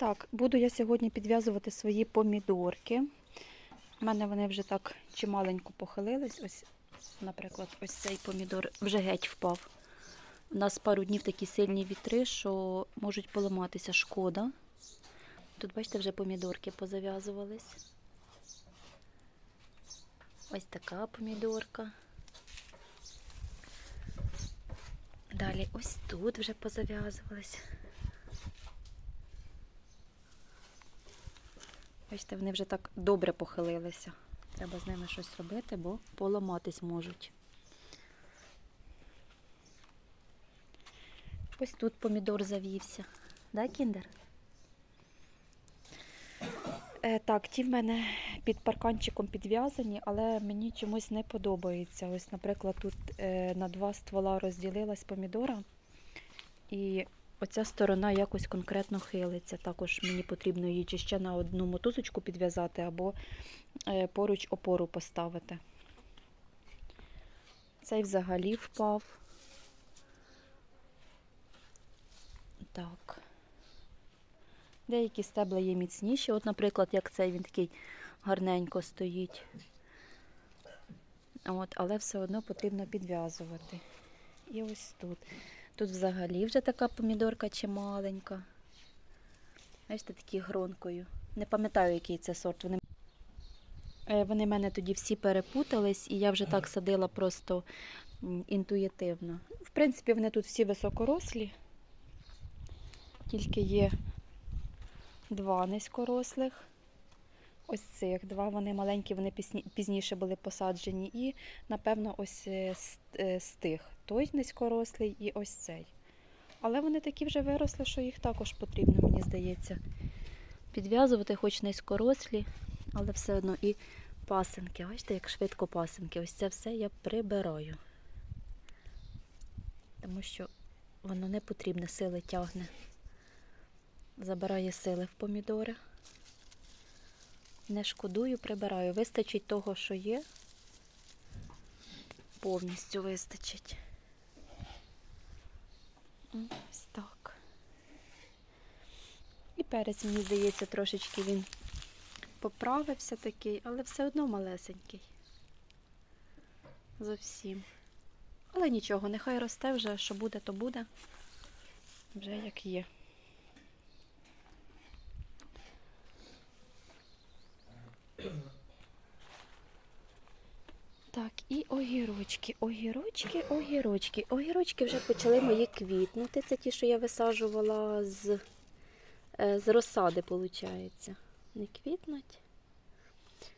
Так, буду я сьогодні підв'язувати свої помідорки. У мене вони вже так чималенько похилились. Ось, наприклад, ось цей помідор вже геть впав. У нас пару днів такі сильні вітри, що можуть поламатися шкода. Тут, бачите, вже помідорки позав'язувались. Ось така помідорка. Далі ось тут вже позав'язувались. Бачите, вони вже так добре похилилися. Треба з ними щось робити, бо поламатись можуть. Ось тут помідор завівся. Да, кіндер? Е, так, ті в мене під парканчиком підв'язані, але мені чомусь не подобається. Ось, наприклад, тут е, на два ствола розділилась помідора, і оця сторона якось конкретно хилиться. Також мені потрібно її чи ще на одну мотузочку підв'язати, або е, поруч опору поставити. Цей взагалі впав. Так. Деякі стебла є міцніші. От, наприклад, як цей він такий гарненько стоїть. От, але все одно потрібно підв'язувати. І ось тут. Тут взагалі вже така помідорка чималенька. Бачите, такі гронкою. Не пам'ятаю, який це сорт. Вони Е, вони мене тоді всі перепутались, і я вже так садила просто інтуїтивно. В принципі, вони тут всі високорослі, тільки є два низькорослих. Ось цих два, вони маленькі, вони пізні- пізніше були посаджені. І, напевно, ось е, е, з тих. Той низькорослий і ось цей. Але вони такі вже виросли, що їх також потрібно, мені здається, підв'язувати, хоч низькорослі, але все одно і пасинки. Бачите, як швидко пасинки. Ось це все я прибираю. Тому що воно не потрібне, сили тягне. Забирає сили в помідори. Не шкодую, прибираю. Вистачить того, що є. Повністю вистачить. Ось так. І перець, мені здається, трошечки він поправився такий, але все одно малесенький. Зовсім. Але нічого, нехай росте вже, що буде, то буде. Вже як є. Так, і огірочки, огірочки, огірочки. Огірочки вже почали мої квітнути. Це ті, що я висаджувала з, е, з розсади, виходить. Не квітнуть.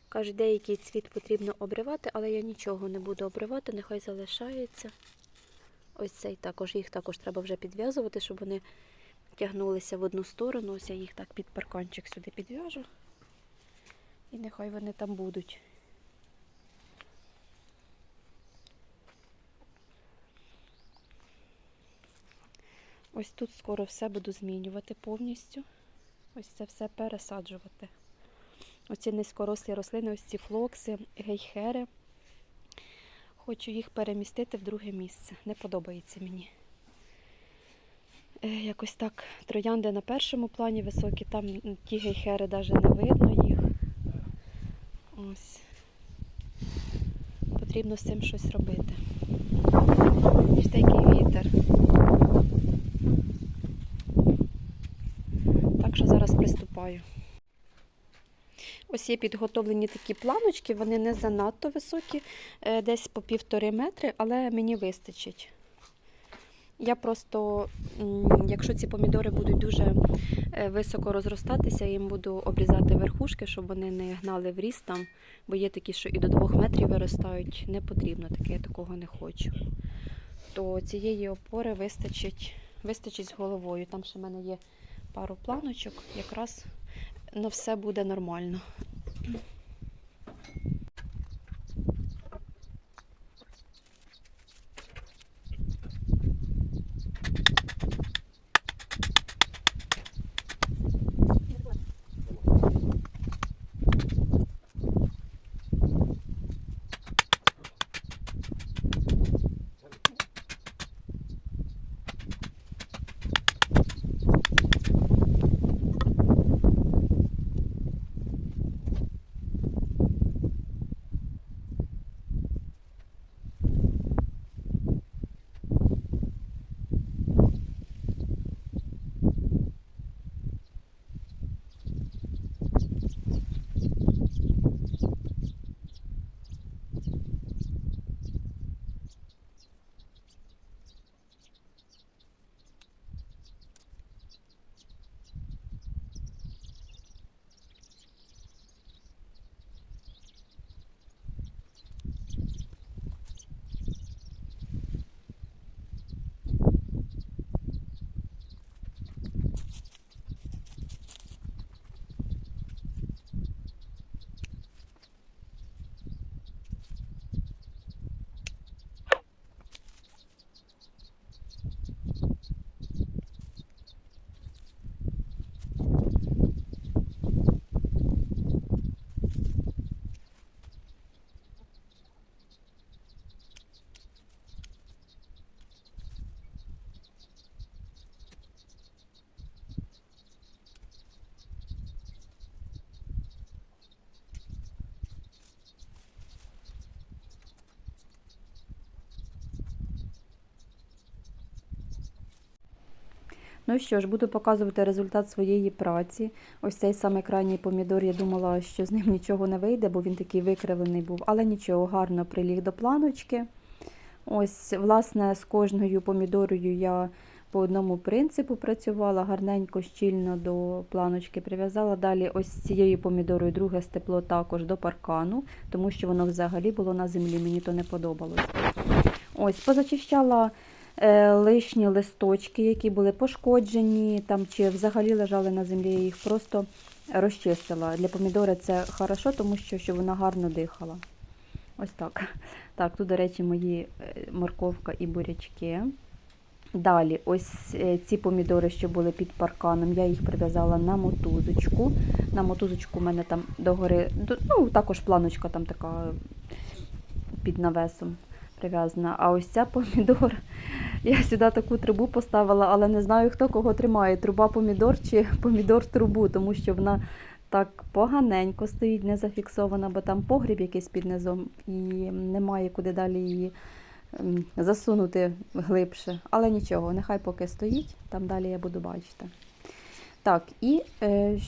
Кажуть, деякий цвіт потрібно обривати, але я нічого не буду обривати, нехай залишається. Ось цей також, їх також треба вже підв'язувати, щоб вони тягнулися в одну сторону. Ось я їх так під парканчик сюди підв'яжу. І нехай вони там будуть. Ось тут скоро все буду змінювати повністю. Ось це все пересаджувати. Оці низькорослі рослини, ось ці флокси, гейхери. Хочу їх перемістити в друге місце. Не подобається мені. Е, Якось так троянди на першому плані високі, там ті гейхери навіть не видно їх. Ось. Потрібно з цим щось робити. Бачите, який вітер. Так що зараз приступаю. Ось є підготовлені такі планочки, вони не занадто високі, е, десь по півтори метри, але мені вистачить. Я просто, якщо ці помідори будуть дуже е, високо розростатися, я їм буду обрізати верхушки, щоб вони не гнали в ріст там, бо є такі, що і до двох метрів виростають. Не потрібно таке, я такого не хочу. То цієї опори вистачить, вистачить з головою. Там ще в мене є пару планочок, якраз на все буде нормально. Ну що ж, буду показувати результат своєї праці. Ось цей самий крайній помідор, я думала, що з ним нічого не вийде, бо він такий викривлений був. Але нічого, гарно приліг до планочки. Ось, власне, з кожною помідорою я по одному принципу працювала, гарненько, щільно до планочки прив'язала. Далі ось цією помідорою друге степло також до паркану, тому що воно взагалі було на землі, мені то не подобалось. Ось, позачищала лишні листочки, які були пошкоджені, там чи взагалі лежали на землі, я їх просто розчистила. Для помідори це хорошо, тому що щоб вона гарно дихала. Ось так. Так, тут, до речі, мої е, морковка і бурячки. Далі, ось е, ці помідори, що були під парканом, я їх прив'язала на мотузочку. На мотузочку у мене там догори, ну, також планочка там така під навесом прив'язана. А ось ця помідор, я сюди таку трубу поставила, але не знаю, хто кого тримає, труба помідор чи помідор трубу, тому що вона так поганенько стоїть, не зафіксована, бо там погріб якийсь під низом і немає куди далі її ем, засунути глибше. Але нічого, нехай поки стоїть, там далі я буду бачити. Так, і е,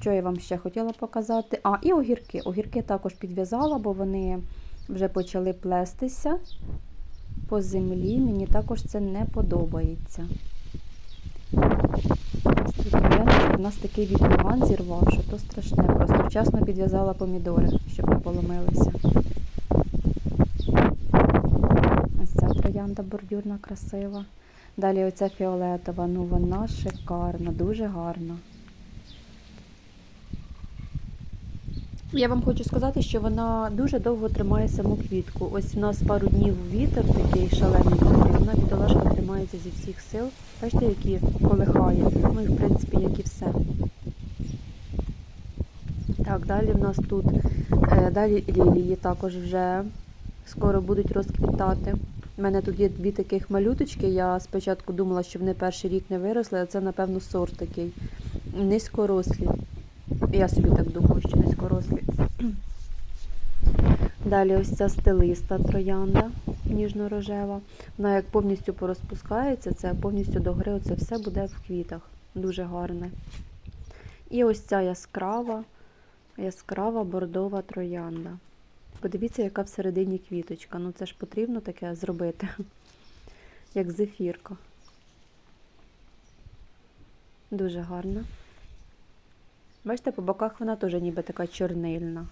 що я вам ще хотіла показати? А, і огірки. Огірки також підв'язала, бо вони вже почали плестися по землі. Мені також це не подобається. У нас такий вітроган зірвав, що то страшне. Просто вчасно підв'язала помідори, щоб не поломилися. Ось ця троянда бордюрна, красива. Далі оця фіолетова, ну вона шикарна, дуже гарна. Я вам хочу сказати, що вона дуже довго тримає саму квітку. Ось у нас пару днів вітер такий шалений, і вона бідолашка тримається зі всіх сил. Бачите, які колихає. Ну і в принципі, як і все. Так, далі в нас тут е, далі лілії також вже скоро будуть розквітати. У мене тут є дві таких малюточки. Я спочатку думала, що вони перший рік не виросли, а це, напевно, сорт такий. Низькорослі. Я собі так думаю, що низькорослі. Далі ось ця стелиста троянда ніжно-рожева. Вона як повністю порозпускається, це повністю догори, оце все буде в квітах. Дуже гарне. І ось ця яскрава, яскрава бордова троянда. Подивіться, яка всередині квіточка. Ну це ж потрібно таке зробити, як зефірка. Дуже гарна. Бачите, по боках вона теж ніби така чорнильна.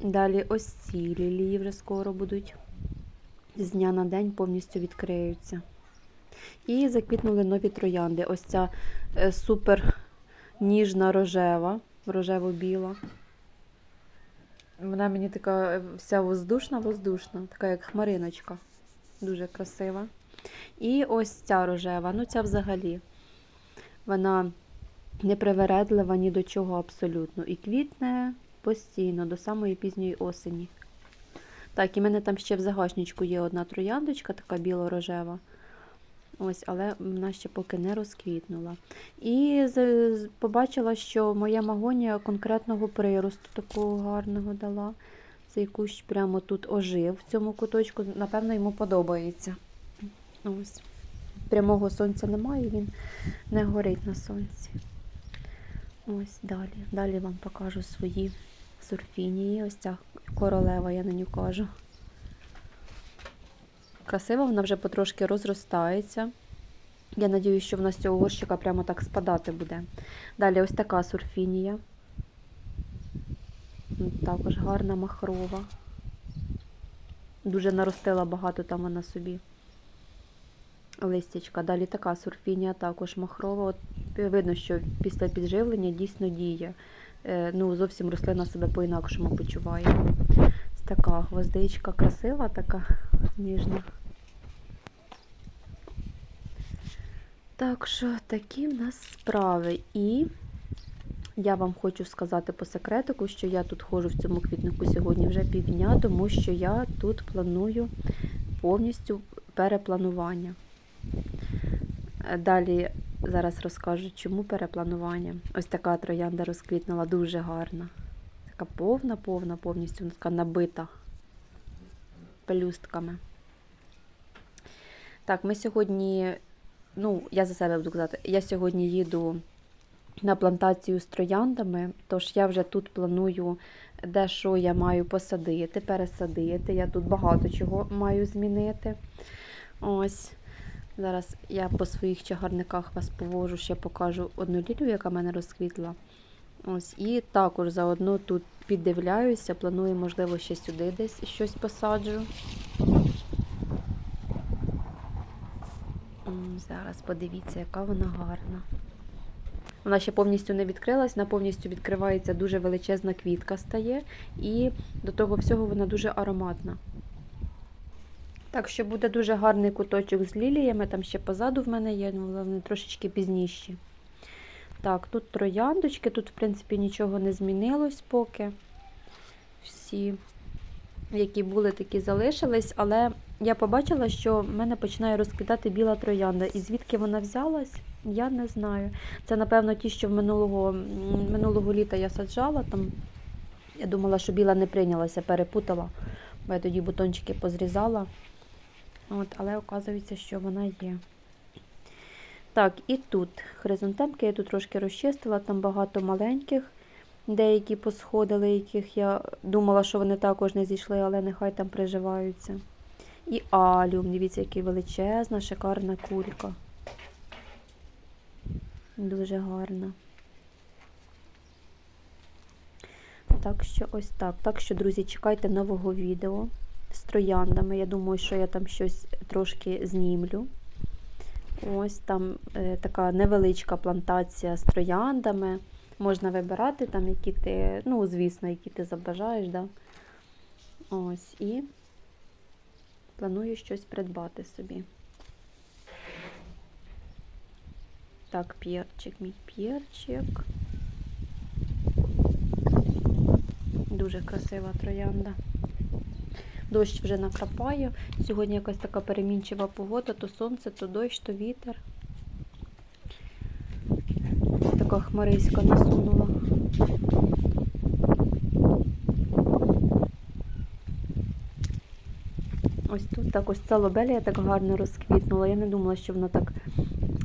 Далі ось ці лілії вже скоро будуть. З дня на день повністю відкриються. І заквітнули нові троянди. Ось ця е, супер ніжна рожева, рожево-біла. Вона мені така е, вся воздушна-воздушна, така як хмариночка. Дуже красива. І ось ця рожева, ну ця взагалі. Вона непривередлива ні до чого абсолютно. І квітне постійно, до самої пізньої осені. Так, і в мене там ще в загашничку є одна трояндочка, така біло-рожева. Ось, але вона ще поки не розквітнула. І побачила, що моя магонія конкретного приросту такого гарного дала. Цей кущ прямо тут ожив в цьому куточку. Напевно, йому подобається. Ось. Прямого сонця немає, він не горить на сонці. Ось далі. Далі вам покажу свої сурфінії. Ось ця королева, я на нього кажу. Красива, вона вже потрошки розростається. Я сподіваюся, що вона з цього горщика прямо так спадати буде. Далі ось така сурфінія. Також гарна махрова. Дуже наростила багато там вона собі листячка. Далі така сурфінія, також махрова. От видно, що після підживлення дійсно діє. Е, Ну, зовсім рослина себе по-інакшому почуває. Така гвоздичка красива, така ніжна. Так що такі в нас справи. І я вам хочу сказати по секретику, що я тут ходжу в цьому квітнику сьогодні вже півдня, тому що я тут планую повністю перепланування. Е, Далі зараз розкажу, чому перепланування. Ось така троянда розквітнула дуже гарна. Така повна, повна, повністю така набита пелюстками. Так, ми сьогодні, ну, я за себе буду казати, я сьогодні їду на плантацію з трояндами, тож я вже тут планую, де що я маю посадити, пересадити. Я тут багато чого маю змінити. Ось. Зараз я по своїх чагарниках вас повожу, ще покажу одну лілію, яка в мене розквітла. Ось, і також заодно тут піддивляюся, планую, можливо, ще сюди десь щось посаджу. Зараз подивіться, яка вона гарна. Вона ще повністю не відкрилась, вона повністю відкривається дуже величезна квітка стає, і до того всього вона дуже ароматна. Так що буде дуже гарний куточок з ліліями, там ще позаду в мене є, ну, вони трошечки пізніші. Так, тут трояндочки, тут, в принципі, нічого не змінилось поки. Всі, які були, такі залишились, але я побачила, що в мене починає розквітати біла троянда. І звідки вона взялась, я не знаю. Це, напевно, ті, що в минулого, минулого літа я саджала. Там, я думала, що біла не прийнялася, перепутала, бо я тоді бутончики позрізала. От, але оказується, що вона є. Так, і тут хризантемки я тут трошки розчистила, там багато маленьких, деякі посходили, яких я думала, що вони також не зійшли, але нехай там приживаються. І алюм, дивіться, який величезна, шикарна кулька. Дуже гарна. Так що ось так. Так що, друзі, чекайте нового відео з трояндами. Я думаю, що я там щось трошки знімлю. Ось там е, така невеличка плантація з трояндами. Можна вибирати там, які ти, ну, звісно, які ти забажаєш. Да? Ось, і планую щось придбати собі. Так, п'єрчик, мій п'єрчик. Дуже красива троянда. Дощ вже накрапає. Сьогодні якась така перемінчива погода, то сонце, то дощ, то вітер. Така хмариська насунула. Ось тут так ось ця лобелія так гарно розквітнула. Я не думала, що вона так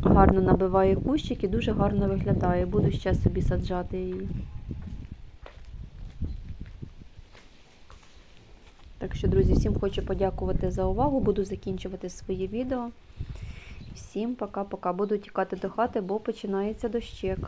гарно набиває кущик і дуже гарно виглядає. Буду ще собі саджати її. Так що, друзі, всім хочу подякувати за увагу. Буду закінчувати своє відео. Всім пока-пока. Буду тікати до хати, бо починається дощик.